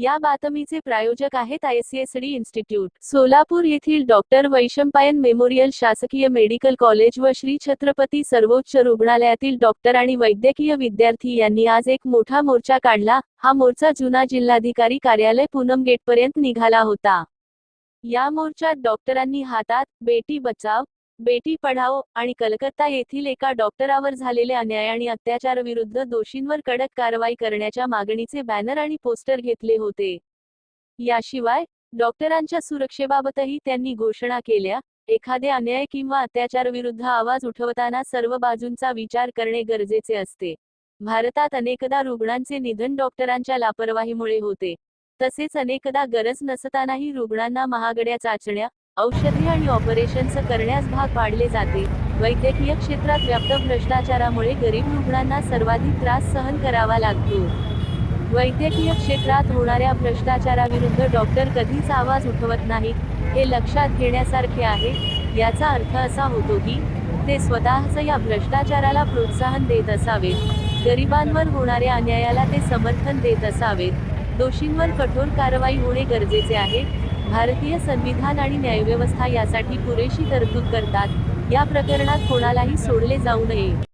या बातमीचे प्रायोजक आहेत आयसीएसडी इन्स्टिट्यूट. सोलापूर येथील डॉक्टर वैशंपायन मेमोरियल शासकीय मेडिकल कॉलेज व श्री छत्रपती सर्वोच्च रुग्णालयातील डॉक्टर आणि वैद्यकीय विद्यार्थी यांनी आज एक मोठा मोर्चा काढला. हा मोर्चा जुना जिल्हाधिकारी कार्यालय पूनम गेटपर्यंत निघाला होता. या मोर्चात डॉक्टरांनी हातात बेटी बचाव बेटी पढाओ आणि कलकत्ता येथील एका डॉक्टरावर झालेले अन्याय आणि अत्याचारविरुद्ध दोषींवर कडक कारवाई करण्याच्या मागणीचे बॅनर आणि पोस्टर घेतले होते. याशिवाय डॉक्टरांच्या सुरक्षेबाबतही त्यांनी घोषणा केल्या एखादे अन्याय किंवा अत्याचारविरुद्ध आवाज उठवताना सर्व बाजूंचा विचार करणे गरजेचे असते. भारतात अनेकदा रुग्णांचे निधन डॉक्टरांच्या लापरवाहीमुळे होते. तसेच अनेकदा गरज नसतानाही रुग्णांना महागड्या चाचण्या औषधे आणि ऑपरेशन्स करण्यास भाग पाडले जाते. वैद्यकीय क्षेत्रात व्याप्त भ्रष्टाचारामुळे गरीब रुग्णांना सर्वाधिक त्रास सहन करावा लागतो. वैद्यकीय क्षेत्रात होणाऱ्या भ्रष्टाचाराविरुद्ध डॉक्टर कधीच आवाज उठवत नाहीत. हे लक्षात घेण्यासारखे आहे. याचा अर्थ असा होतो की ते स्वतःच या भ्रष्टाचाराला प्रोत्साहन देत असावेत. गरिबांवर होणाऱ्या अन्यायाला ते समर्थन देत असावेत. दोषींवर कठोर कारवाई होणे गरजेचे आहे. भारतीय संविधान आणि न्यायव्यवस्था यासाठी पुरेशी तरतूद करतात. या प्रकरणात कोणालाही सोडले जाऊ नये.